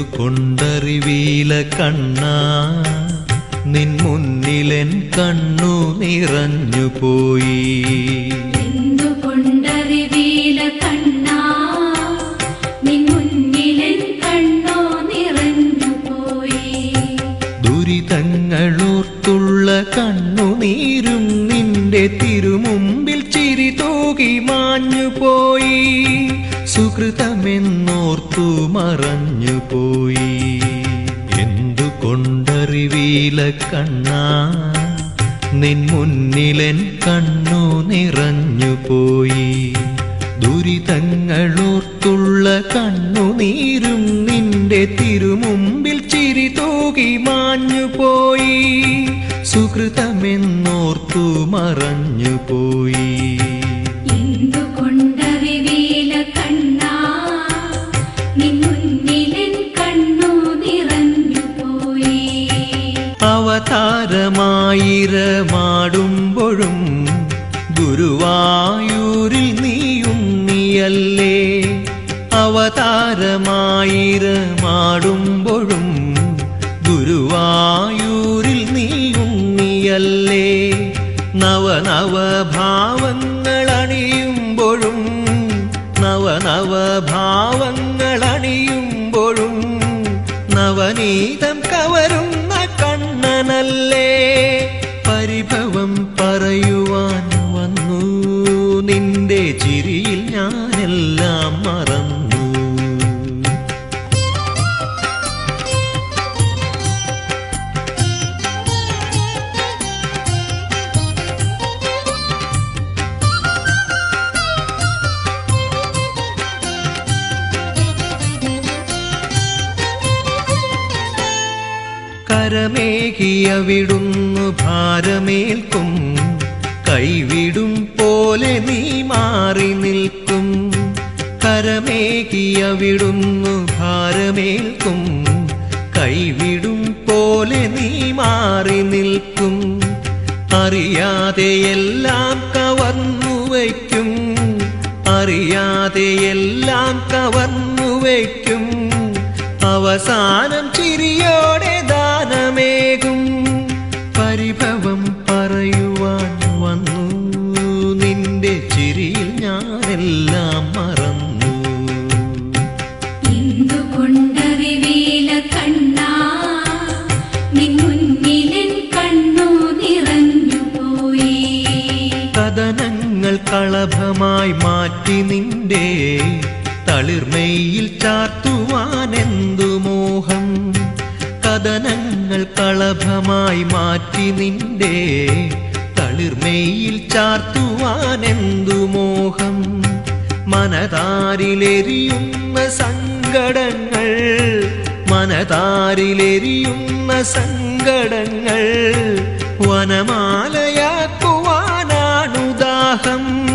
എന്തുകൊണ്ടറിവീല കണ്ണാ നിൻ മുന്നിലെൻ കണ്ണു നിറഞ്ഞു പോയി. കൊണ്ടറിവീല കണ്ണാ നിൻ മുന്നിലെൻ കണ്ണോ നിറഞ്ഞു പോയി. ദുരിതങ്ങളോർത്തുള്ള കണ്ണുനീരും നിന്റെ തിരുമുമ്പിൽ ചിരി തൂകി മാഞ്ഞു പോയി. സുഹൃതമെന്നോർത്തു മറഞ്ഞു പോയി. എന്തുകൊണ്ടറിവീല കണ്ണാ? നിൻ മുന്നിലെൻ കണ്ണു നിറഞ്ഞു പോയി. ദുരിതങ്ങളോർത്തുള്ള കണ്ണുനീരും നിന്റെ തിരുമുമ്പിൽ ചിരി തൂകി മാഞ്ഞു പോയി. സുഹൃതമെന്നോർത്തു മറഞ്ഞു പോയി. അവതാരമായിരമാടുമ്പോഴും ഗുരുവായൂരിൽ നീയും നീയല്ലേ. അവതാരമായിരമാടുമ്പോഴും ഗുരുവായൂരിൽ നീയും നീയല്ലേ. നവനവ ഭാവങ്ങൾ അണിയുമ്പോഴും നവനവ ഭാവങ്ങൾ അണിയുമ്പോഴും നവനീതം കവരുന്ന ചിരിയിൽ ഞാനെല്ലാം മറന്നു. കരമേകിയ വിടുന്നു ഭാരമേൽക്കും കൈവിടും പോലെ നീ മാറി നിൽക്കും. കരമേകിയവിടുന്നു ഭാരമേൽക്കും. കൈവിടും പോലെ നീ മാറി നിൽക്കും. അറിയാതെ എല്ലാം കവർന്നു വയ്ക്കും. അറിയാതെ എല്ലാം കവർന്നു വയ്ക്കും. അവസാനം ചിരിയോടെ കളഭമായി മാറ്റി നിന്റെ തളിർമയിൽ ചാർത്തുവാൻ എന്തു മോഹം? കഥനങ്ങൾ കളഭമായി മാറ്റി നിന്റെ തളിർമയിൽ ചാർത്തുവാൻ എന്തു മോഹം? മനതാരിലെരിയുന്ന സങ്കടങ്ങൾ മനതാരിലെരിയുന്ന സങ്കടങ്ങൾ വനമാല பாசம்